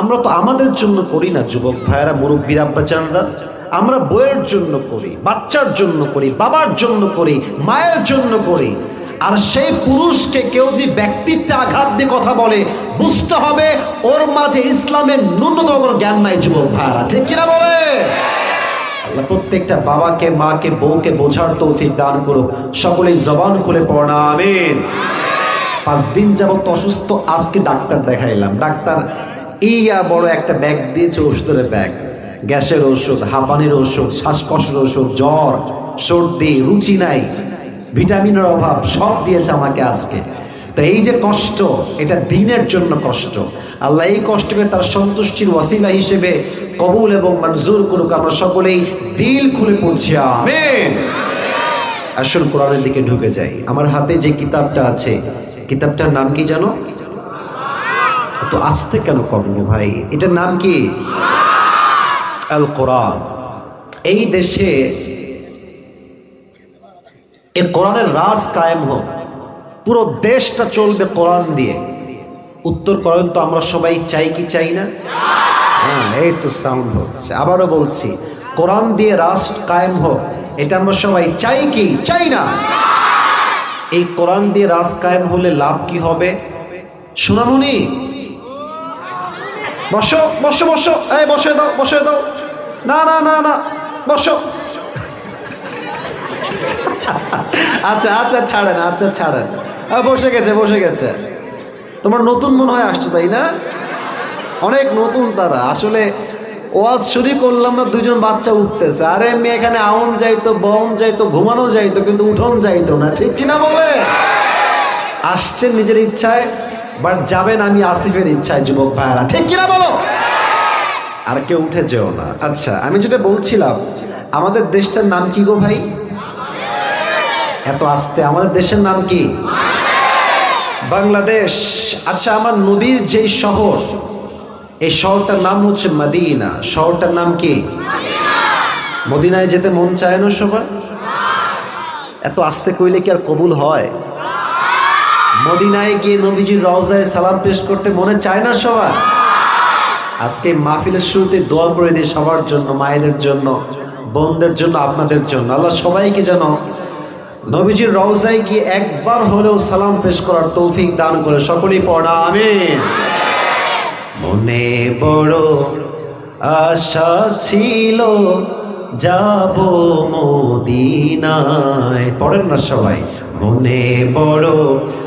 আমরা তো আমাদের জন্য করি না, যুবক ভাইয়েরা, মুরব্বীর আব্বাচানরা আমরা বইয়ের জন্য করি, বাচ্চার জন্য করি, বাবার জন্য করি, মায়ের জন্য করি। আর সেই পুরুষকে কেউ যদি ব্যক্তিত্বে আঘাত দিয়ে কথা বলে, বুঝতে হবে ওর মাঝে ইসলামের ন্যূনতম জ্ঞান নাই, যুবক ভাইয়েরা। ঠিক কিনা বলে? প্রত্যেকটা বাবাকে, মাকে, বউকে বোঝার তৌফিক দান করুক। সকলেই জবান খুলে পড়া আমিন। পাঁচ দিন যাবত অসুস্থ, আজকে ডাক্তার দেখাইলাম। ডাক্তার ইয়া বড় একটা ব্যাগ দিয়েছে ওষুধের ব্যাগ। গ্যাসের ওষুধ হাঁপানির ওষুধ শ্বাসকষ্টের ওষুধ জ্বর, সর্দি, রুচি নাই, ভিটামিনের অভাব, সব দিয়েছে আমাকে আজকে। তো এই যে কষ্ট, এটা দিনের জন্য কষ্ট। আল্লাহ এই কষ্টকে তার সন্তুষ্টির ওয়াসিলা হিসেবে কবুল এবং মঞ্জুর করুক। আমরা সকলেই দিল খুলে পড়ছি আসল কোরআনের দিকে ঢুকে যাই। আমার হাতে যে কিতাবটা আছে, কিতাবটার নাম কি জানো? এত আস্তে কেন করব ভাই? এটার নাম কি? আল কোরআন এই দেশে এ কোরআনের রাজ কায়েম হোক। পুরো দেশটা চলবে কোরআন দিয়ে। উত্তর করেন তো আমরা সবাই চাই কি চাই না? হ্যাঁ এই তো সাউন্ড হচ্ছে। আবারও বলছি, কোরআন দিয়ে রাষ্ট্র কায়েম হোক, এটা আমরা সবাই চাই কি? চাই না। এই কোরআন দিয়ে রাজ কায়েম হলে লাভ কি হবে? সোনামণি বসো বসো বসো। এই বসে দাও বসে দাও। না না না না, বসো। আচ্ছা আচ্ছা ছাড়েন আচ্ছা ছাড়েন। বসে গেছে বসে গেছে। তোমার নতুন মনে হয় আসছো, তাই না? অনেক নতুন তারা। আসলে ওয়াজ শুরু করলাম না দুজন বাচ্চা উঠতেছে। আরে, মেয়ে এখানে আউন যাইতো বন যাইতো, ঘুমানো যাইতো, কিন্তু উঠোন যাইতো না, ঠিক কিনা বলে? আসছেন নিজের ইচ্ছায়। বাট যাবেন আমি আসিফের ইচ্ছায়, যুবক ভাইয়ারা। ঠিক কিনা বলো? আর কেউ উঠে যেও না। আচ্ছা আমি যেটা বলছিলাম, আমাদের দেশটার নাম কি গো ভাই? এত আসতে, আমাদের দেশের নাম কি? বাংলাদেশ। আচ্ছা আমার নবীর যেই শহর, এই শহরটার নাম হচ্ছে মদিনা। শহরটার নাম কি? মদিনায় যেতে মন চায় না সবার? এত আস্তে কইলে কি আর কবুল হয়? মদিনায় গিয়ে নবীজির রওজায় সালাম পেশ করতে মনে চায় না সবার? আজকে মাহফিলের শুরুতে দোয়া করে দিই সবার জন্য, মায়েদের জন্য, বোনদের জন্য, আপনাদের জন্য। আল্লাহ সবাইকে যেন নবীজির রওজায় গিয়ে একবার হলেও সালাম পেশ করার তৌফিক দান করে। সকলেই পড়া, আমিন। মনে বড় আশা ছিল যাব মদিনায়। পড়েন না সবাই। মনে বড়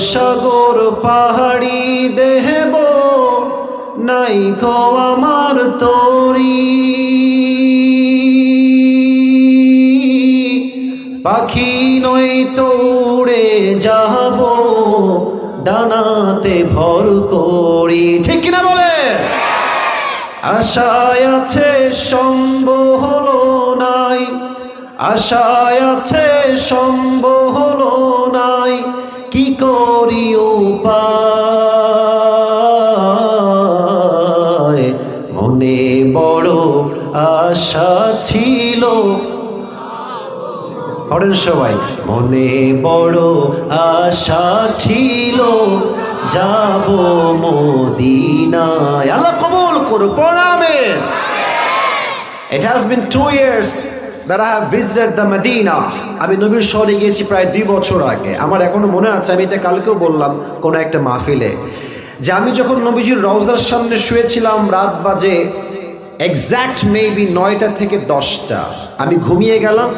সাগর পাহাড়ি দেহব নাই গো আমার তরি। পাখি নই তোড়ে যাব, ডানাতে ভর করি। ঠিক কিনা বলে? আশায় আছে সম্ভব হলো নাই, আশায় আছে সম্ভব হলো নাই। কি করি উপায় মনে বড় আশা ছিল। পড়েন সবাই, মনে বড় আশা ছিল। যাব মদিনায়। আল্লাহ কবুল করো পড়াবে It has been two years I have visited the Medina. আমি নবীর শহরে গিয়েছি প্রায় দুই বছর আগে। আমার এখনও মনে আছে, আমি এটা কালকেও বললাম কোনো একটা মাহফিলে। যে আমি যখন নবীজির রওজার সামনে শুয়েছিলাম, রাত বাজে এক্স্যাক্ট মেবি নয়টা থেকে দশটা। আমি ঘুমিয়ে গেলাম,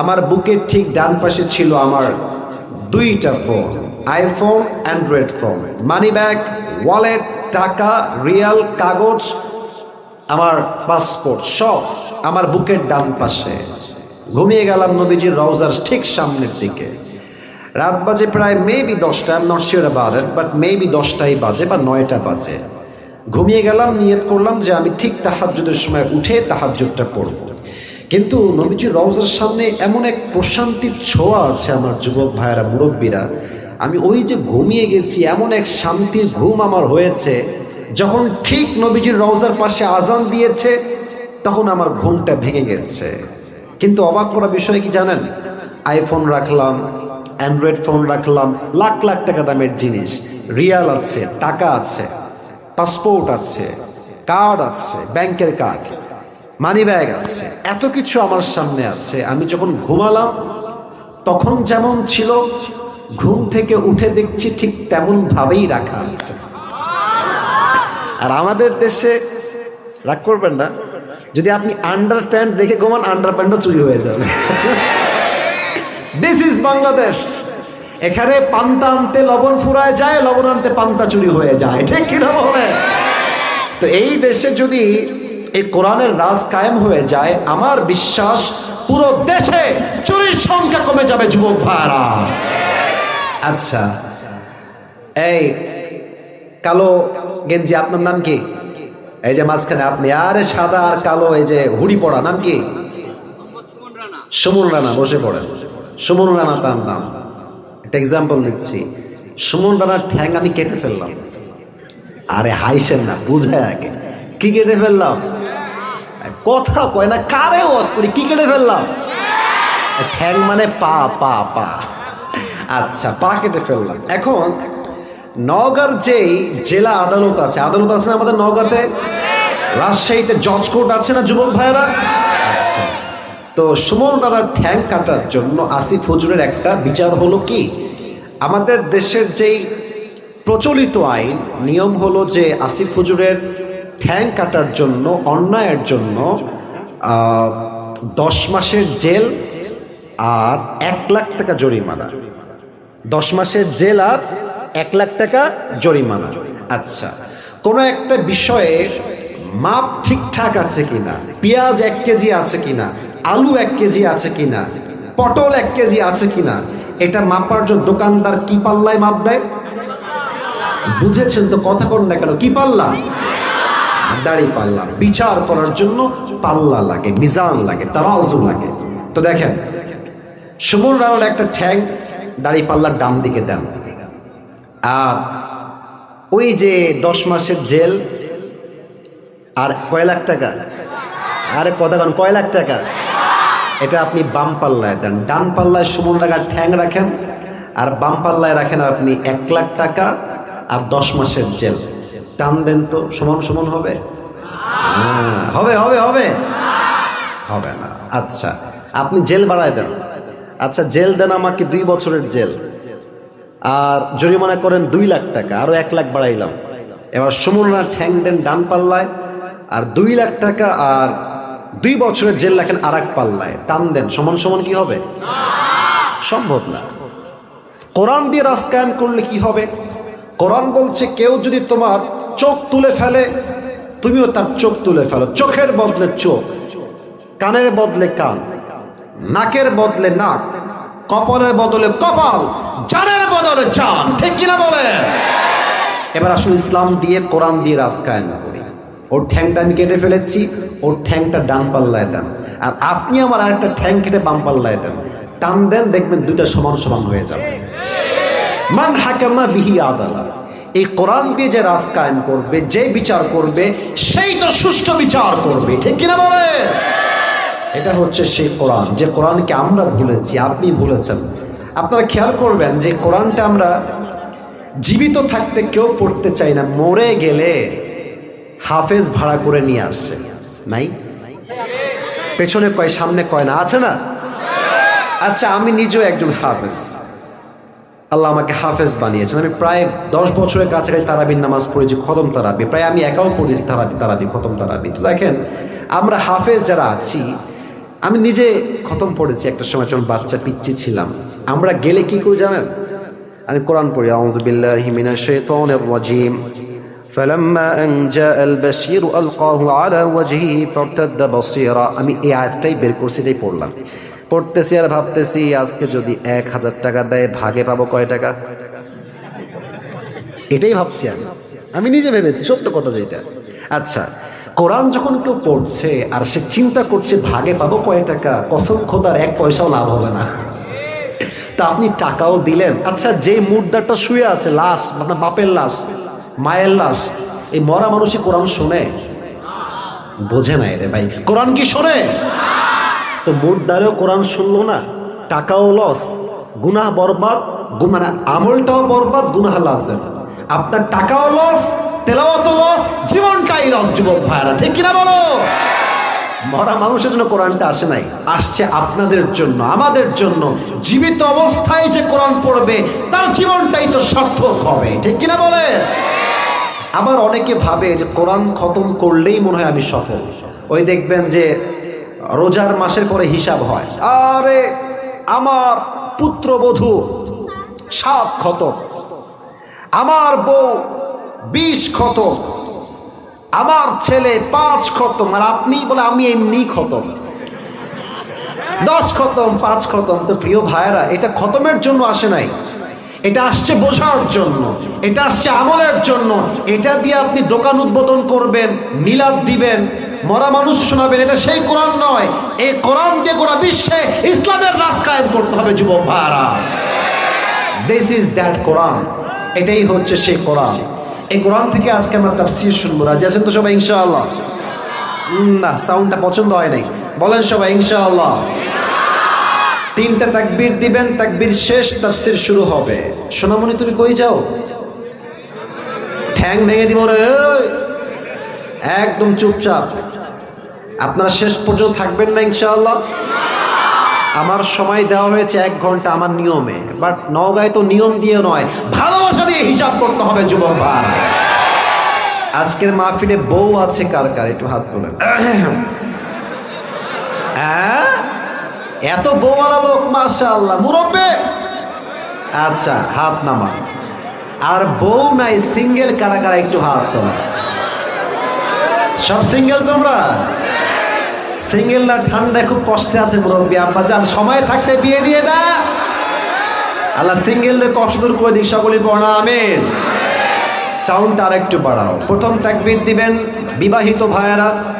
আমার বুকের ঠিক ডান পাশে ছিল আমার দুইটা phone iPhone android phone. Money bag wallet টাকা রিয়াল কাগজ, আমার পাসপোর্ট সব। আমার বুকের ডান পাশে। ঘুমিয়ে গেলাম নবীজির রওজার ঠিক সামনের দিকে। রাত বাজে প্রায় মেবি দশটা not sure about but maybe দশটাই বাজে বা নয়টা বাজে। ঘুমিয়ে গেলাম, নিয়ত করলাম যে আমি ঠিক তাহাজ্জুদের সময় উঠে তাহাজ্জুদটা পড়ব। কিন্তু নবীজির রওজার সামনে এমন এক প্রশান্তির ছোঁয়া আছে আমার যুবক ভাইয়েরা, মুরব্বীরা। আমি ওই যে ঘুমিয়ে গেছি, এমন এক শান্তির ঘুম আমার হয়েছে, যখন ঠিক নবীজির রওজার পাশে আজান দিয়েছে তখন আমার ঘুমটা ভেঙে গেছে। কিন্তু অবাক করা বিষয় কি জানেন? আইফোন রাখলাম অ্যান্ড্রয়েড ফোন রাখলাম, লাখ লাখ টাকা দামের জিনিস রিয়াল আছে, টাকা আছে পাসপোর্ট আছে কার্ড আছে ব্যাংকের কার্ড মানি ব্যাগ আছে, এত কিছু আমার সামনে আছে। আমি যখন ঘুমালাম, তখন যেমন ছিল, ঘুম থেকে উঠে দেখছি ঠিক তেমন ভাবেই রাখা আছে। আর আমাদের দেশে, রাগ করবেন না যদি আপনি আন্ডার প্যান্ট রেখে ঘুমান আন্ডার প্যান্টও চুরি হয়ে যাবে। দিস ইজ বাংলাদেশ এখানে পান্তা আনতে লবণ ফুরায় যায়, লবণ আনতে পান্তা চুরি হয়ে যায়। ঠিক কিনা বলে তো এই দেশে যদি এই কোরআনের রাজ কায়েম হয়ে যায়, আমার বিশ্বাস পুরো দেশে চুরির সংখ্যা কমে যাবে, যুবক ভাইরা আচ্ছা। এই কালো গেঞ্জি, আপনার নাম কি? এই যে মাঝখানে আপনি, আরে সাদা আর কালো, এই যে হুড়ি পড়া, নাম কি? সুমন রানা, বসে পড়েন। সুমন রানা তার নাম। একটা এক্সাম্পল দিচ্ছি সুমন রানার ঠ্যাং আমি কেটে ফেললাম। আরে হাইসেন না, বুঝে আগে। কি কেটে ফেললাম? কথা কয় না, কারে ওয়াজ করি, কি কেটে ফেললাম? ঠ্যাং মানে পা পা পা। আচ্ছা পা কেটে ফেললাম। এখন নওগাঁর যেই জেলা আদালত আছে আদালত আছে না আমাদের নওগাঁতে? রাজশাহীতে জজ কোর্ট আছে না যুবক ভাইয়েরা? আচ্ছা তো সুমন দাদার ঠ্যাং কাটার জন্য আসিফ হজুরের একটা বিচার হলো কি? আমাদের দেশের যেই প্রচলিত আইন নিয়ম হলো যে আসিফ হজুরের ঠ্যাং কাটার জন্য অন্যায়ের জন্য দশ মাসের জেল আর এক লাখ টাকা জরিমানা। দশ মাসের জেল আর এক লাখ টাকা জরিমানা। আচ্ছা কোনো একটা বিষয়ে মাপ ঠিকঠাক আছে কিনা? পেঁয়াজ এক কেজি আছে কিনা? আলু এক কেজি আছে কিনা? পটল এক কেজি আছে কিনা? এটা মাপার জন্য দোকানদার কি পাল্লায় মাপ দেয়? বুঝেছেন তো কথা কর না কেন? কি পাল্লা? দাড়ি পাল্লা। বিচার করার জন্য পাল্লা লাগে, মিজান লাগে তারা তারাজু লাগে। তো দেখেন, সুমন রাওয়ার একটা ঠ্যাং দাড়ি পাল্লার ডান দিকে দেন। আর ওই যে দশ মাসের জেল আর কয় লাখ টাকা? আরে কথা কন, কয় লাখ টাকা? এটা আপনি বাম পাল্লায় দেন। ডান পাল্লায় সুমন রাখার ঠ্যাং রাখেন, আর বাম পাল্লায় রাখেন আপনি এক লাখ টাকা আর দশ মাসের জেল। টান দেন তো, সমান সমান হবে? হবে হবে হবে? হবে না। আচ্ছা আপনি জেল বাড়ায় দেন। আচ্ছা জেল দেন আমাকে দুই বছরের জেল। আর জরিমানা করেন দুই লাখ টাকা, আরও এক লাখ বাড়াইলাম। এবার সমুনা ঠ্যাং দেন ডান পাল্লায় আর দুই লাখ টাকা আর দুই বছরের জেল রাখেন আর এক পাল্লায়। টান দেন, সমান সমান কি হবে? সম্ভব না। কোরআন দিয়ে রাজকায়ন করলে কি হবে? কোরআন বলছে, কেউ যদি তোমার চোখ তুলে ফেলে, তুমিও তার চোখ তুলে ফেলো। চোখের বদলে চোখ, কানের বদলে কান, নাকের বদলে নাক, কপালের বদলে কপাল, জানের বদলে জান। ঠিক কিনা বলে এবার আসলে ইসলাম দিয়ে কোরআন দিয়ে রাজকায়ন ওর ঠ্যাংটা আমি কেটে ফেলেছি, ওর ঠ্যাংটা ডান পাল্লায় দেন। আর আপনি আমার আরেকটা ঠ্যাং কেটে বাম পাল্লায় দেন। টান দেন, দেখবেন দুইটা সমান সমান হয়ে যাবে। মান হাকামা বিহি আদালা। এই কোরআন দিয়ে যে রাজ কায়েম করবে, যে বিচার করবে, সেই তো সুষ্ঠু বিচার করবে। ঠিক কিনা বলে? এটা হচ্ছে সেই কোরআন। যে কোরআনকে আমরা ভুলেছি, আপনি ভুলেছেন। আপনারা খেয়াল করবেন যে কোরআনটা আমরা জীবিত থাকতে কেউ পড়তে চাই না, মরে গেলে হাফেজ ভাড়া করে নিয়ে আসছে। নাই? পেছনে কয়, সামনে কয় না, আছে না? আচ্ছা আমি নিজেও একজন হাফেজ। আল্লাহ আমাকে হাফেজ বানিয়েছেন। আমি প্রায় দশ বছরের কাছাকাছি তারাবির নামাজ পড়েছি, খতম তারাবি। প্রায় আমি একাও পড়েছি তারাবি তারাবি, খতম তারাবি। তো দেখেন, আমরা হাফেজ যারা আছি, আমি নিজে খতম পড়েছি একটা সময়, যখন বাচ্চা পিচ্ছি ছিলাম। আমরা গেলে কি করে জানেন? আমি কোরআন পড়ি, আউযু বিল্লাহি মিনাশ শাইতানির রাজিম। فلما أن جاء البشير ألقاه على وجهه فارتد بصيرا আমি এই আয়াতটাই বের করছি এটাই পড়লাম পড়তেছি আর ভাবতেছি আজকে যদি এক হাজার টাকা দেয় ভাগে পাবো কয় টাকা এটাই ভাবছি আমি আমি নিজে ভেবেছি সত্য কথা যেটা আচ্ছা কোরআন যখন কেউ পড়ছে আর সে চিন্তা করছে ভাগে পাবো কয় টাকা কসম খোদার এক পয়সাও লাভ হবে না তা আপনি টাকাও দিলেন আচ্ছা যে মুর্দাটা শুয়ে আছে লাশ আপনার বাপের লাশ মায়ের লাশ, এই মরা মানুষই কোরআন শোনে? বোঝে নাই রে ভাই। কোরআন কি শোনে? তো মুর্দারেও কোরআন শুনলো না, টাকাও লস গুনাহ বরবাদ মানে আমলটাও বরবাদ, গুনাহ লাসের আপনার টাকাও লস তেলাওয়াত লস জীবনটাই লস যুবক ভাইরা ঠিক কিনা বলো? মরা মানুষের জন্য কোরআনটা আসে নাই, আসছে আপনাদের জন্য, আমাদের জন্য। জীবিত অবস্থায় যে কোরআন পড়বে, তার জীবনটাই তো সার্থক হবে। ঠিক কিনা বলে? আবার অনেকে ভাবে যে কোরআন খতম করলেই মনে হয় আমি সফল। ওই দেখবেন যে রোজার মাসের পরে হিসাব হয়। আরে, আমার পুত্রবধূ সাত খতম। আমার বউ বিশ খতম। আমার ছেলে পাঁচ খতম। আর আপনি বলে, আমি এমনি খতম। দশ খতম, পাঁচ খতম। তো প্রিয় ভাইয়েরা, এটা খতমের জন্য আসে নাই। এটা আসছে বোঝার জন্য, এটা আসছে আমলের জন্য, এটা দিয়ে আপনি দোকান উদ্বোধন করবেন, মিলাদ দিবেন, মরা মানুষ শোনাবেন, এটা সেই কোরআন নয়, এই কোরআন দিয়ে গোটা বিশ্বে ইসলামের রাজ কায়েম করতে হবে, যুবক ভাইয়ারা। দিস ইজ দ্যাট কোরআন, এটাই হচ্ছে সেই কোরআন। এই কোরআন থেকে আজকে আমরা তাফসীর শুনব, রাজি আছেন তো সবাই, ইনশাআল্লাহ? না সাউন্ডটা পছন্দ হয় নাই। বলেন সবাই, ইনশাআল্লাহ। তিনটা তাকবির দিবেন তাকবির শেষ তাফসীর শুরু হবে। সোনামণি তুমি কই যাও? ঠ্যাং ভেঙে দিব রে। একদম চুপচাপ। আপনারা শেষ পর্যন্ত থাকবেন না ইনশাআল্লাহ? আমার সময় দেওয়া হয়েছে এক ঘণ্টা আমার নিয়মে বাট নগায় তো নিয়ম দিয়ে নয় ভালোবাসা দিয়ে হিসাব করতে হবে যুবক ভাই। আজকের মাহফিলে বউ আছে কার কার? একটু হাত তোলেন। হ্যাঁ? এত বউওয়ালা লোক, মাশাআল্লাহ, মুরব্বে! আচ্ছা হাত নামা আর বউ নাই, সিঙ্গেল কারা কারা একটু হাত তোলা। সব সিঙ্গেল তোমরা? সিঙ্গেল না, ঠান্ডায় খুব কষ্টে আছে মুরব্বী, আব্বা যান সময় থাকতে বিয়ে দিয়ে দা। আল্লাহ সিঙ্গেলদের কষ্ট দূর করে দিক সকলে পড়া আমিন। সাউন্ড আর একটু বাড়াও। প্রথম তাকবির দিবেন বিবাহিত ভাইয়ারা।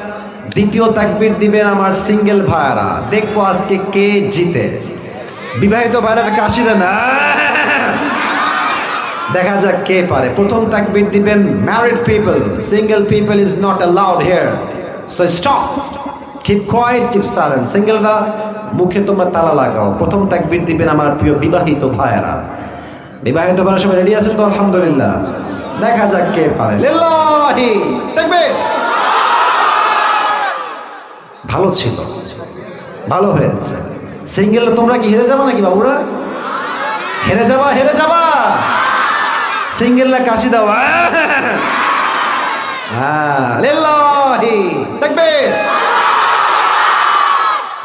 দ্বিতীয় তাকবির দিবেন আমার সিঙ্গেল ভাইয়ারা দেখব আজকে কে জিতে। বিবাহিত ভাইয়ারা কাশি দেন দেখা যাক কে পারে। প্রথম তাকবির দিবেন married people single people is not allowed here so stop keep quiet keep silent সিঙ্গেলরা মুখে তোমরা তালা লাগাও। প্রথম তাকবির দিবেন আমার প্রিয় বিবাহিত ভাইয়েরা বিবাহিত ভাইয়েরা সবাই রেডি আছেন তো? আলহামদুলিল্লাহ। দেখা যাক কে পারে। লিল্লাহি! দেখবে ভালো ছিল। ভালো হয়েছে। সিঙ্গেল তোমরা কি হেরে যাবা নাকি বাবুরা? হেরে যাবা হেরে যাবা! সিঙ্গেলরা কাশি দাও হ্যাঁ দেখবে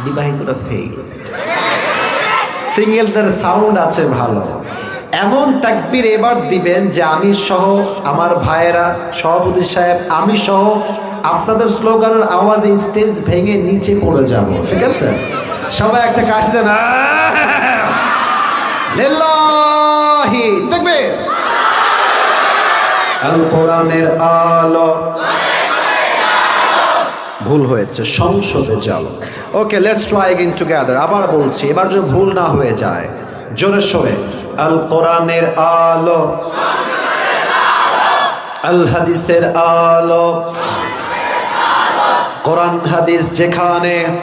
বিবাহিতরা ফেল সিঙ্গেলদের সাউন্ড আছে ভালো। এমন তাকবির এবার দিবেন যে আমি সহ আমার ভাইয়েরা, সভাপতি সাহেব, আমি সহ আপনাদের স্লোগানের আওয়াজে স্টেজ ভেঙে নিচে পড়ে যাব, ঠিক আছে? সবাই একটা কাশি দেন। কোরআনের আলো ভুল হয়েছে, সংসদে যাও। Okay let's try again together আবার বলছি, এবার যদি ভুল না হয়ে যায়, জোরে সোরে। আল কোরআনের আলো। আল হাদিসের আলো। কোরআন হাদিস যেখানে,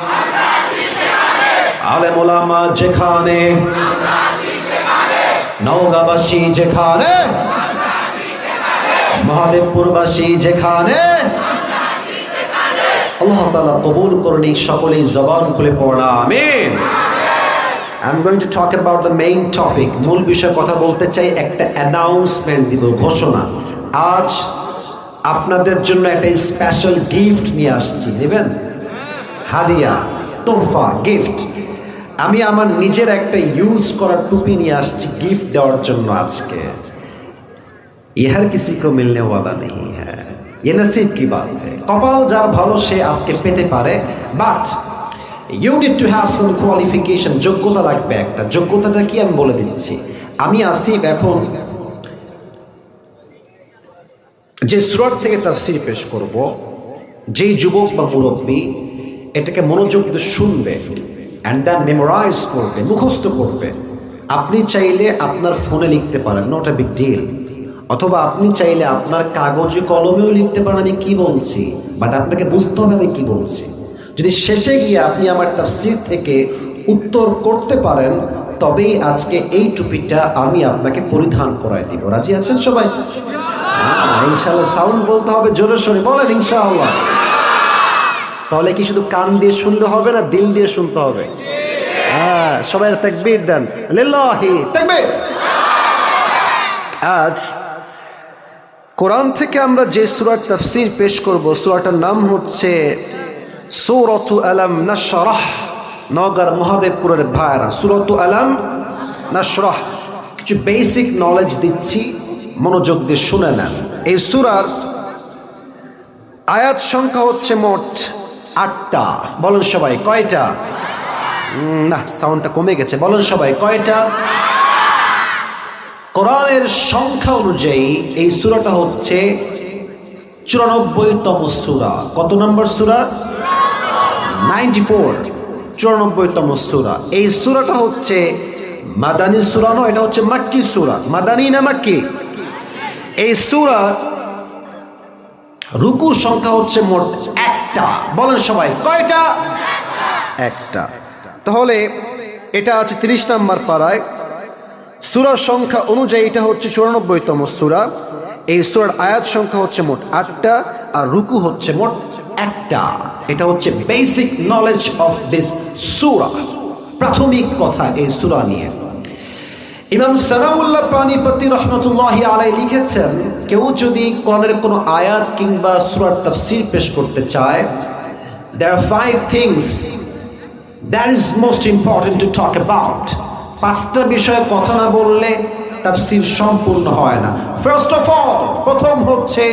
আলেম যেখানে, নওগাঁবাসী যেখানে, মহাদেবপুরবাসী যেখানে, আল্লাহ তাআলা কবুল করুন সকলেই জবান খুলে পড়া আমিন। I am going to talk about the main topic মূল বিষয়ে কথা বলতে চাই একটা অ্যানাউন্সমেন্ট দিব, ঘোষণা। আজ আপনাদের জন্য একটা স্পেশাল গিফট নিয়ে আসছি। নেবেন? হাদিয়া তোফা গিফট আমি আমার নিজের একটা ইউজ করার টুপি নিয়ে আসছি গিফট দেওয়ার জন্য আজকে। ইহার কিছু কেউ মিলনে ওয়ালা নেই হ্যাঁ। এ নসিব কি বাত? কপাল যার ভালো সে আজকে পেতে পারে but you need to have some qualification যোগ্যতা লাগবে একটা। যোগ্যতাটা কি আমি বলে দিচ্ছি? আমি আসিফ এখন যে সুরাট থেকে তাফসির পেশ করব, যেই যুবক বা মুরব্বী এটাকে মনোযোগ দিয়ে শুনবে অ্যান্ড দেন মেমোরাইজ করবে, মুখস্থ করবে। আপনি চাইলে আপনার ফোনে লিখতে পারেন নট এ বিগ ডিল অথবা আপনি চাইলে আপনার কাগজে কলমেও লিখতে পারেন, আমি কি বলছি? বাট আপনাকে বুঝতে হবে আমি কি বলছি। যদি শেষে গিয়ে আপনি আমার তাফসির থেকে উত্তর করতে পারেন তবেই আজকে এই টুপিটা আমি আপনাকে পরিধান করায় দিব। রাজি আছেন সবাই? হ্যাঁ, ইনশাআল্লাহ সাউন্ড বলতে হবে জোরে সোরে বলেন ইনশাআল্লাহ। তাহলে কি শুধু কান দিয়ে শুনলে হবে না দিল দিয়ে শুনতে হবে? হ্যাঁ সবাই তাকবীর দেন। আজ কোরআন থেকে আমরা যে সূরার তাফসীর পেশ করব সূরাটার নাম হচ্ছে সূরাতু আলাম নাশরাহ নগর মহাদেবপুরের ভাইরা সূরাতু আলাম নাশরাহ। কিছু বেসিক নলেজ দিচ্ছি, মনোযোগ দিয়ে শুনে নেন। এই সুরার আয়াত সংখ্যা হচ্ছে মোট আটটা। বলেন সবাই, কয়টা? না সাউন্ডটা কমে গেছে। বলেন সবাই, কয়টা? কোরআনের সংখ্যা অনুযায়ী এই সুরাটা হচ্ছে চুরানব্বইতম সুরা। কত নম্বর সূরা? নাইনটি ফোর, চুরানব্বইতম সুরা। এই সুরাটা হচ্ছে মাদানী সুরা নয়, এটা হচ্ছে মাক্কি সুরা। মাদানী না মাক্কি? এই সুরা রুকু সংখ্যা হচ্ছে মোট একটা। বলেন সবাই, কয়টা? একটা। তাহলে এটা আছে তিরিশ নাম্বার পাড়ায়। সুরার সংখ্যা অনুযায়ী এটা হচ্ছে চুরানব্বইতম সুরা। এই সুরার আয়াত সংখ্যা হচ্ছে মোট আটটা, আর রুকু হচ্ছে মোট একটা। এটা হচ্ছে বেসিক নলেজ অফ দিস সুরা প্রাথমিক কথা এই সুরা নিয়ে। ইমাম সানাউল্লাহ পানিপতি রহমতুল্লাহ আলাই লিখেছেন, কেউ যদি কোরআনের কোনো আয়াত কিংবা সুরার তাফসীর পেশ করতে চায়, there are five things that is most important to talk about পাঁচটা বিষয়ে কথা না বললে তাফসীর সম্পূর্ণ হয় না। ফার্স্ট অফ অল প্রথম হচ্ছে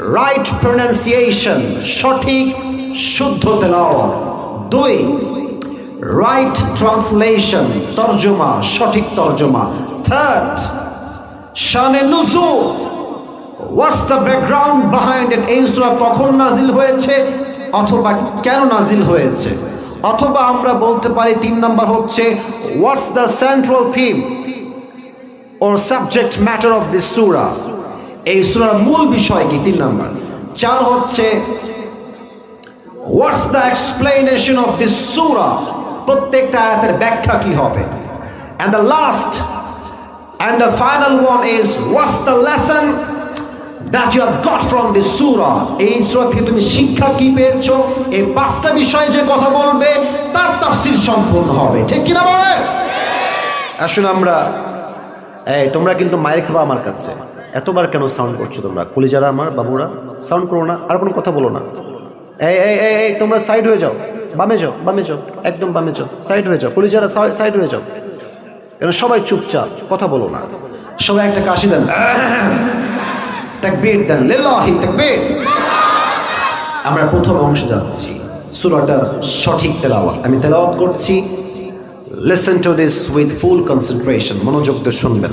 রাইট প্রনাউন্সিয়েশন সঠিক শুদ্ধ তেলাওয়াত দুই রাইট ট্রান্সলেশন তর্জমা, সঠিক তর্জমা। থার্ড শানে নুজু what's the background behind it এই সূরা কখন নাজিল হয়েছে অথবা কেন নাজিল হয়েছে? অথবা আমরা বলতে পারি তিন নাম্বার হচ্ছে what's the central theme or subject matter of this সূরা? এই সূরার মূল বিষয় কি? তিন নাম্বার। চার হচ্ছে what's the explanation of this সূরা? প্রত্যেকটা আয়াতের ব্যাখ্যা কি হবে? And the last and the final one is, what's the lesson that you have got from this surah এই সূরা থেকে তুমি শিক্ষা কি পেয়েছ? এই পাঁচটা বিষয়ে যে কথা বলবে, তার তাফসীর সম্পূর্ণ হবে। ঠিক কি না বলে আসুন আমরা, এই, তোমরা কিন্তু মায়ের খাবা আমার কাছে। এতবার কেন সাউন্ড করছ তোমরা? কলিজারা আমার, বাবুরা সাউন্ড করো না, আর কোনো কথা বলো না। এই এই তোমরা সাইড হয়ে যাও, বামে যাও বামে যাও, একদম বামে যাও সাইড হয়ে যাও, কলিজারা সাইড হয়ে যাও। কেন সবাই চুপচাপ, কথা বলো না। সবাই একটা কাশি দেন। আমরা প্রথম অংশে যাচ্ছি সূরাটার সঠিক তেলাওয়াত। আমি তেলাওয়াত করছি listen to this with full concentration মনোযোগ দিয়ে শুনবেন।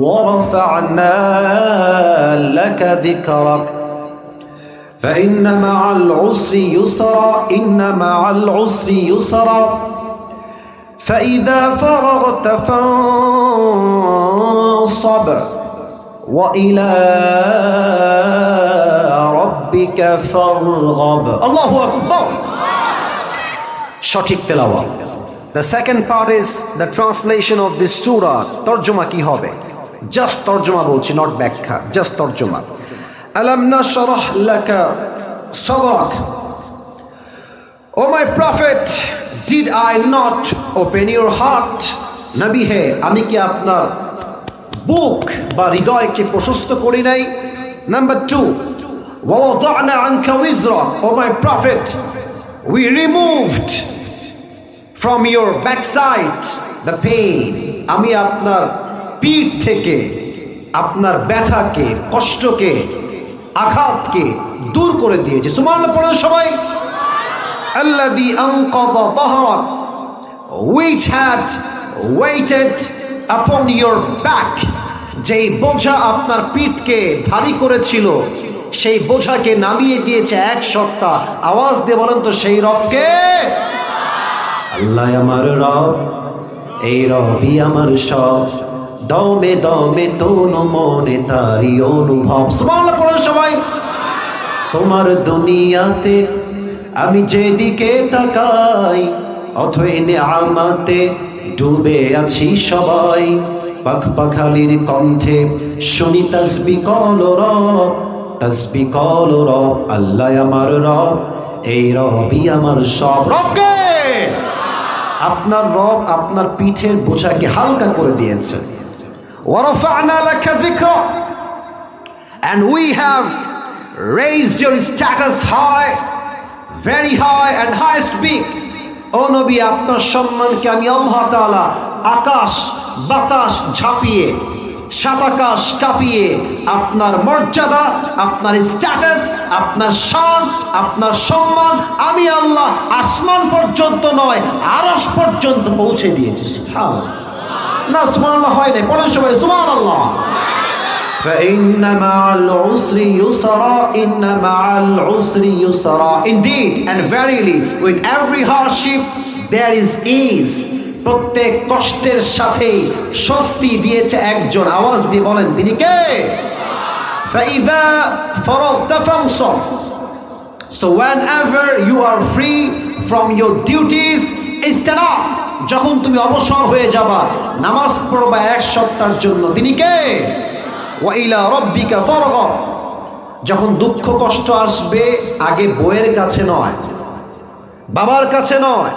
ورفعنا لك ذكرك فإن مع العسر يسرا إن مع العسر يسرا فإذا فرغت فانصب وإلى ربك فارغب الله أكبر সঠিক তেলাওয়াত The second part is the translation of this surah. তর্জমা কি হবে জাস্ট তর্জমা বলছি নট ব্যাখ্যা জাস্ট তর্জমা আলাম নাশরাহ লাকা সাদরাক oh my prophet did I not open your heart নবী হে আমি কি আপনার বুক বা হৃদয়কে প্রশস্ত করি নাই number two وَوَضَعْنَا عَنْكَ وِزْرَكَ O my prophet, we removed from your backside the pain. আমি আপনার পিঠ থেকে আপনার ব্যথাকে, কষ্টকে, আঘাতকে দূর করে দিয়েছে। সুমান পড়ার সবাই। আল্লাদি বহরত which had weighted upon your back যেই বোঝা আপনার পিঠকে ভারী করেছিল, সেই বোঝাকে নামিয়ে দিয়েছে এক সপ্তাহ। আওয়াজ দিয়ে বলেন তো, সেই রবকে? আল্লাহ আমার রব, এই রবই আমার সব। দমে দমে তোন মনে তারি অনুভব। সুবহানাল্লাহ পড়েন সবাই। তোমার দুনিয়াতে আমি যেদিকে তাকাই, অথই আমাতে ডুবে আছি সবাই। পাখ পাখালির কণ্ঠে শুনি তসবি কল রব, তসবি কল রব, আল্লাহ আমার রব, এই রবই আমার সব। রবকে! আপনার রব আপনার পিঠের বোঝাকে হালকা করে দিয়েছে। And we have raised your status high, very high and highest peak. ও নবী আপনার সম্মানকে আমি আল্লাহ তাআলা আকাশ বাতাস ঝাঁপিয়ে সাতাকাশ কাঁপিয়ে আপনার মর্যাদা আপনার স্ট্যাটাস আপনার শান আপনার সম্মান আমি আল্লাহ আসমান পর্যন্ত নয় আরশ পর্যন্ত পৌঁছে দিয়েছি। সুবহানাল্লাহ। না সুবহানাল্লাহ হয় নাই পড়েন সবাই সুবহানাল্লাহ فإن مع العسر يسرا إن مع العسر يسرا Indeed and verily with every hardship there is ease প্রত্যেক কষ্টের সাথে স্বস্তি দিয়েছে একজন আওয়াজ দিয়ে বলেন তিনি কে فإذا فرغت فانصب So whenever you are free from your duties stand up যখন তুমি অবসর হয়ে যাবা, নামাজ পড়বা এক সপ্তাহের জন্য, তিনি কে? ওয়াইলা রব্বিকা ফরগব যখন দুঃখ কষ্ট আসবে, আগে বইয়ের কাছে নয়, বাবার কাছে নয়,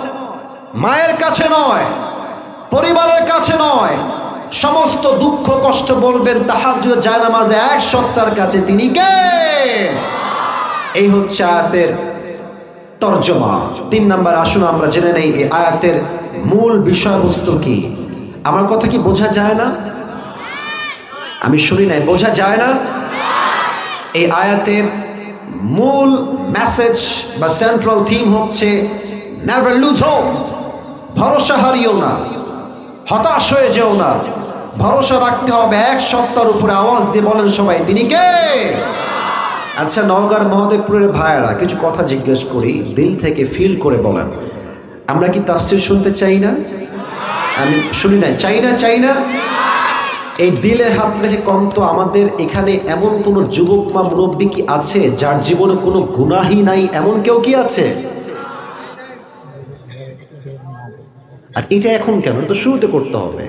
মায়ের কাছে নয়, পরিবারের কাছে নয়, সমস্ত দুঃখ কষ্ট বলবেন তাহার যায় নামাজে এক সপ্তাহের কাছে, তিনি কে? এই হচ্ছে আয়াতের তর্জমা। তিন নাম্বার আসুন, আমরা জেনে নেই, এই আয়াতের মূল বিষয়বস্তু কি? আমার কথা কি বোঝা যায় না? আমি শুনি নাই, বোঝা যায় না? এই আয়াতের মূল মেসেজ বা সেন্ট্রাল থিম হচ্ছে নেভার লুজ হোপ ভরসা হারিও না। হতাশ হয়ে যেও না। ভরসা রাখতে হবে এক সপ্তাহের উপরে আওয়াজ দিয়ে বলেন সবাই, তিনি কে? আচ্ছা নওগাঁর মহাদেবপুরের ভাইয়েরা, কিছু কথা জিজ্ঞেস করি, দিল থেকে ফিল করে বলেন। আমরা কি তাফসির শুনতে চাই না? আমি শুনি না চাই না চাই না। এই দিলের হাত থেকে কম তো আমাদের এখানে এমন কোনো যুবক বা মুরব্বী কি আছে যার জীবনে কোনো গুনাহি নাই? এমন কেউ কি আছে? আর এটা এখন কেন? তো শুরুতে করতে হবে।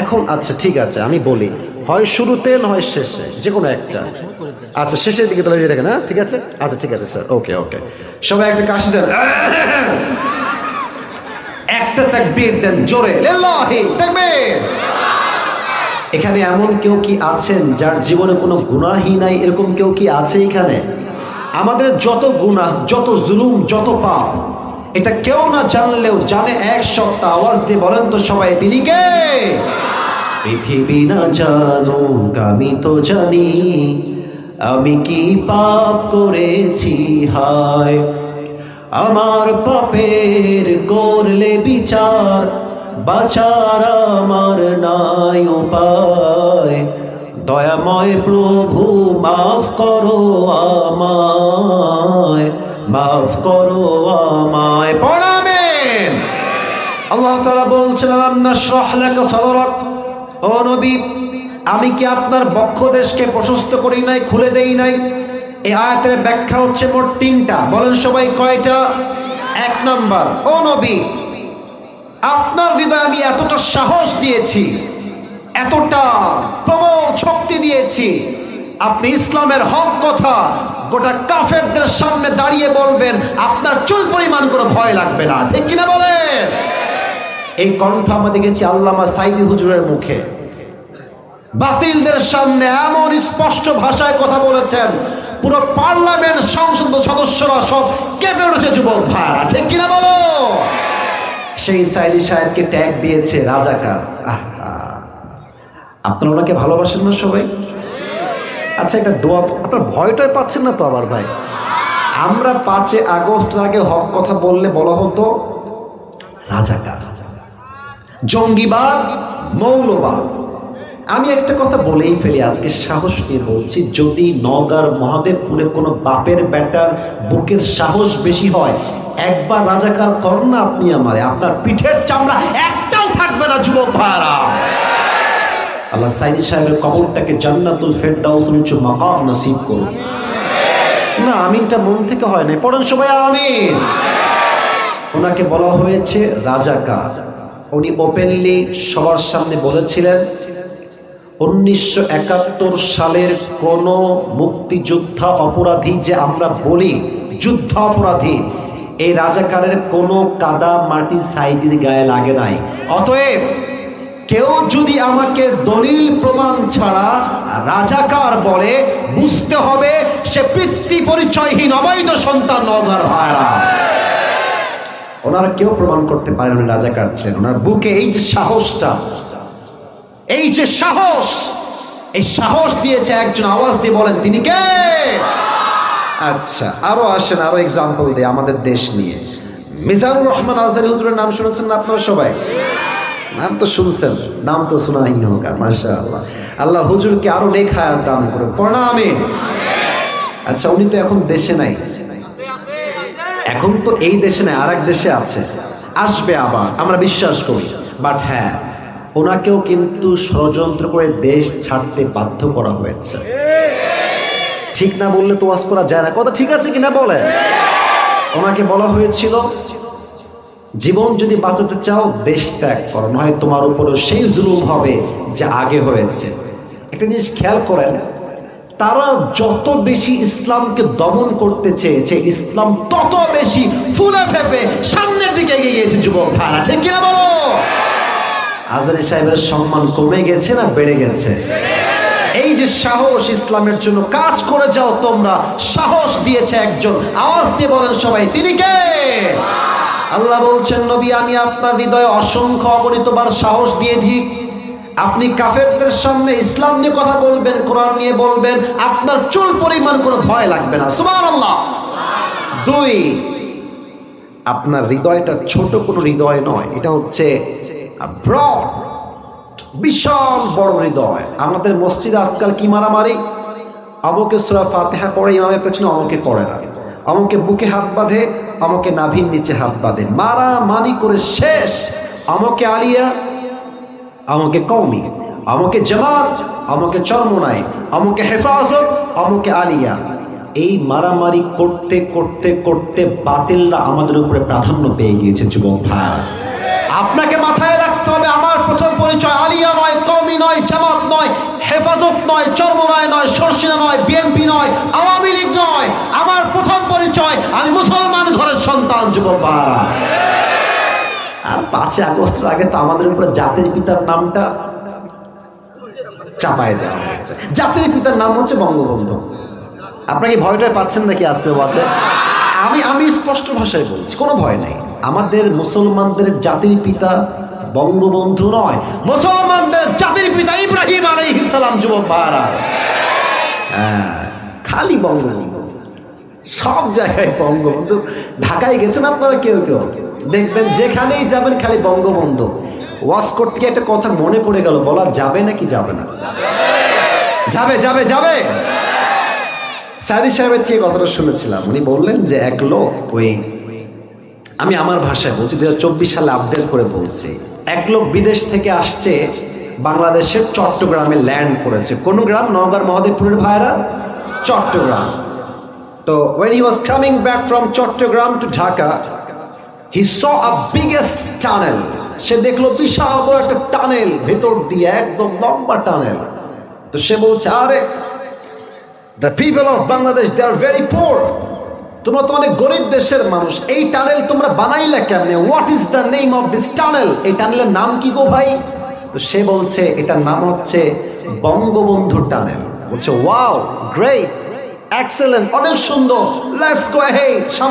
এখন আচ্ছা ঠিক আছে, আমি বলি। হয় শুরুতে নয় শেষে, যে কোনো একটা। আচ্ছা শেষের দিকে তাহলে দেখেন হ্যাঁ ঠিক আছে? আচ্ছা ঠিক আছে, স্যার, ওকে ওকে। সবাই একটা কাশি দেন। একটা তাকবীর দেন জোরে। তাকবীর এখানে এমন কেউ কি আছেন যার জীবনে কোনো গুনাহি নাই? এরকম কেউ কি আছে এখানে? আমাদের যত গুনাহ, যত জুলুম, যত পাপ এটা কেউ না জানলেও জানে, এক সপ্তাহ আওয়াজ দিয়ে বলেন তো সবাই তিনি কে? পৃথিবী না জানো, আমি তো জানি, আমি কি পাপ করেছি, হায়। আমার পাপের করলে বিচার, বাঁচার আমার নাই উপায়। দয়াময় প্রভু, মাফ করো আমায়। মাফ করো আমায়। পড়াবেন আল্লাহ তাআলা বলছেন, আলাম নাশরাহ লাকা সাদরাক। ও নবী, আমি কি আপনার বক্ষ দেশকে প্রশস্ত করি নাই, খুলে দেই নাই? এই আয়াতের ব্যাখ্যা হচ্ছে মোট তিনটা। বলেন সবাই কয়টা? এক নম্বর, ও নবী, আপনার হৃদয়ে আমি এতটা সাহস দিয়েছি, এতটা প্রবল শক্তি দিয়েছি। আপনি ইসলামের হক কথা গোটা কাফেরদের সামনে দাঁড়িয়ে বলবেন, আপনার চুল পরিমাণ কোনো ভয় লাগবে না। ঠিক কিনা বলেন? এই কণ্ঠ আমরা দেখেছি আল্লামা সাইদি হুজুরের মুখে। বাতিলদের সামনে এমন স্পষ্ট ভাষায় কথা বলেছেন, পুরো পার্লামেন্ট সংসদ সদস্যরা সব কেঁপে উঠেছে যুবক ভাইরা। ঠিক কিনা বলো? সেই সাইদি সাহেবকে ট্যাগ দিয়েছে রাজাকার। আপনারা ওনাকে ভালোবাসেন না সবাই? আচ্ছা একটা দোয়া, আপনার ভয়টাই পাচ্ছেন না তো আবার ভাই? আমরা পাঁচে আগস্ট আগে হক কথা বললে বলা হতো, রাজাকার। জঙ্গিবাদ, মৌলবাদ। আমি একটা কথা বলেই ফেলি, আজকে সাহস নিয়ে বলছি, যদি নগার মহাদেবপুরে কোনো বাপের ব্যাটার বুকের সাহস বেশি হয়, একবার রাজাকার করেন না আপনি আমারে, আপনার পিঠের চামড়া একটাও থাকবে না, যুবক ভাইরা। আল্লাহ সাইদি সাহেবের কবরটাকে জান্নাতুল ফেরদাউস উঁচু মাকাম নসিব করুন। না, আমিনটা মন থেকে হয় না পড়েন সবাই আমিন। ওনাকে বলা হয়েছে রাজাকা। উনি ওপেনলি সবার সামনে বলেছিলেন, উনিশশো একাত্তর সালের কোন মুক্তিযোদ্ধা অপরাধী যে আমরা বলি যুদ্ধ অপরাধী, এই রাজাকারের কোনো কাদা মাটি সাইদির গায়ে লাগে নাই। অতএব কেউ যদি আমাকে দলিল প্রমাণ ছাড়া রাজাকার বলে, বুঝতে হবে সে পিতৃ পরিচয়হীন অবৈধ সন্তান নগার ভাইরা ওনারা কেউ প্রমাণ করতে পারেন উনি রাজাকার ছিলেন। ওনার বুকে এই যে সাহসটা, এই যে সাহস, এই সাহস দিয়েছে একজন আওয়াজ দিয়ে বলেন, তিনি কে? আচ্ছা আরও আসেন, আরও এক্সাম্পল দিয়ে আমাদের দেশ নিয়ে। মিজানুর রহমান আজদারি হুজুরের নাম শুনেছেন না আপনারা সবাই? নাম তো শুনছেন, নাম তো শোনা হইনি হোক আর আল্লাহ আল্লাহ হুজুরকে আরও লেখায় দান করে প্রণামে আচ্ছা উনি তো এখন দেশে নাই। এখন তো এই দেশে নাই আর এক দেশে আছে। আসবে আবার, আমরা বিশ্বাস করি। বাট হ্যাঁ ওনাকেও কিন্তু ষড়যন্ত্র করে দেশ ছাড়তে বাধ্য করা হয়েছে। ঠিক না বললে তো ওয়াজ করা যায় না। কথা ঠিক আছে কিনা বলে ওনাকে বলা হয়েছিল জীবন যদি বাঁচাতে চাও, দেশ ত্যাগ করো নয় তোমার উপরেও সেই জুলুম হবে যা আগে হয়েছে। একটা জিনিস খেয়াল করেন, তারা যত বেশি ইসলামকে দমন করতে চেয়েছে, ইসলাম তত বেশি ফুলে ফেপে সামনের দিকে এগিয়ে গিয়েছে যুবক ভাড়া ঠিক কিনা বলো? আজারি সাহেবের সম্মান কমে গেছে না বেড়ে গেছে? এই যে সাহস ইসলামের জন্য কাজ করে যাও তোমরা, সাহস দিয়েছে একজন। আওয়াজ দিয়ে বলেন সবাই, তিনি কে? আল্লাহ বলছেন, নবী, আমি আপনার হৃদয়ে অসংখ্য অগণিতবার সাহস দিয়েছি। আপনি কাফেরদের সামনে ইসলাম নিয়ে কথা বলবেন, কোরআন নিয়ে বলবেন, আপনার চুল পরিমাণ কোনো ভয় লাগবে না। সুমান আল্লাহ দুই, আপনার হৃদয়টা ছোট কোনো হৃদয় নয়, এটা হচ্ছে বিশাল বড় হৃদয়। আমাদের মসজিদে আজকাল কি মারামারি? আমাকে সুরা ফাতেহা পড়ে, ইমামের পেছনে আমাকে করে না। আমাকে বুকে হাত বাঁধে, আমাকে নাভির নিচে হাত বাঁধে। মারা মানি করে শেষ। আমাকে আলিয়া, আমাকে কৌমি আমাকে জামাত, আমাকে চরমনাই, আমাকে হেফাজত, আমাকে আলিয়া। এই মারামারি করতে করতে করতে বাতিলরা আমাদের উপরে প্রাধান্য পেয়ে গিয়েছে, যুবক ভাই। আপনাকে মাথায় রাখতে হবে, আমার প্রথম পরিচয় আলিয়া নয় কমি নয়, জামাত নয়। হেফাজত নয়, চরমনায় নয়, সরসিনা নয়, বিএনপি নয়, আওয়ামী লীগ নয়। আমার প্রথম পরিচয়, আমি মুসলমান ঘরের সন্তান যুবক আর পাঁচই আগস্টের আগে তো আমাদের উপরে জাতির পিতার নামটা চাপায় দেওয়া হয়েছে। জাতির পিতার নাম হচ্ছে বঙ্গবন্ধু। আপনারা কি ভয়টায় পাচ্ছেন নাকি আজকে আছে আমি আমি স্পষ্ট ভাষায় বলছি, কোনো ভয় নাই। আমাদের মুসলমানদের জাতির পিতা বঙ্গবন্ধু নয়, মুসলমানদের জাতির পিতা ইব্রাহিম আলাইহিস সালাম, যুবক ভাইরা। হ্যাঁ খালি বঙ্গবন্ধু। সব জায়গায় বঙ্গবন্ধু। ঢাকায় গেছেন আপনারা কেউ কেউ? দেখবেন যেখানেই যাবেন খালি বঙ্গবন্ধু। করতে গিয়ে একটা কথা মনে পড়ে গেল, বলা যাবে নাকি যাবে না? যাবে যাবে যাবে। সাদি সাহেবের থেকে কথাটা শুনেছিলাম। উনি বললেন যে এক লোক ওই আমি আমার ভাষায় বলছি, দুই হাজার চব্বিশ সালে আপডেট করে বলছি। এক লোক বিদেশ থেকে আসছে, বাংলাদেশের চট্টগ্রামে ল্যান্ড করেছে। কোন গ্রাম? নওগাঁর মহাদেবপুরের ভাইরা? চট্টগ্রাম। তো when he was coming back from Chattogram to Dhaka he saw a biggest tunnel সে দেখল বিশাল একটা টানেল ভেতর দিয়ে একদম লম্বা টানেল তো সে বলছে, আরে the people of Bangladesh they are very poor তোমরা তো অনেক গরিব দেশের মানুষ। এই টানেল তোমরা বানাইলে কেমনে? What is the name of this tunnel এই টানেলের নাম কি গো ভাই? তো সে বলছে, এটার নাম হচ্ছে বঙ্গবন্ধু টানেল। বলছে ওয়াও গ্রেট এক্সেলেন্ট অনেক সুন্দর। Let's go hey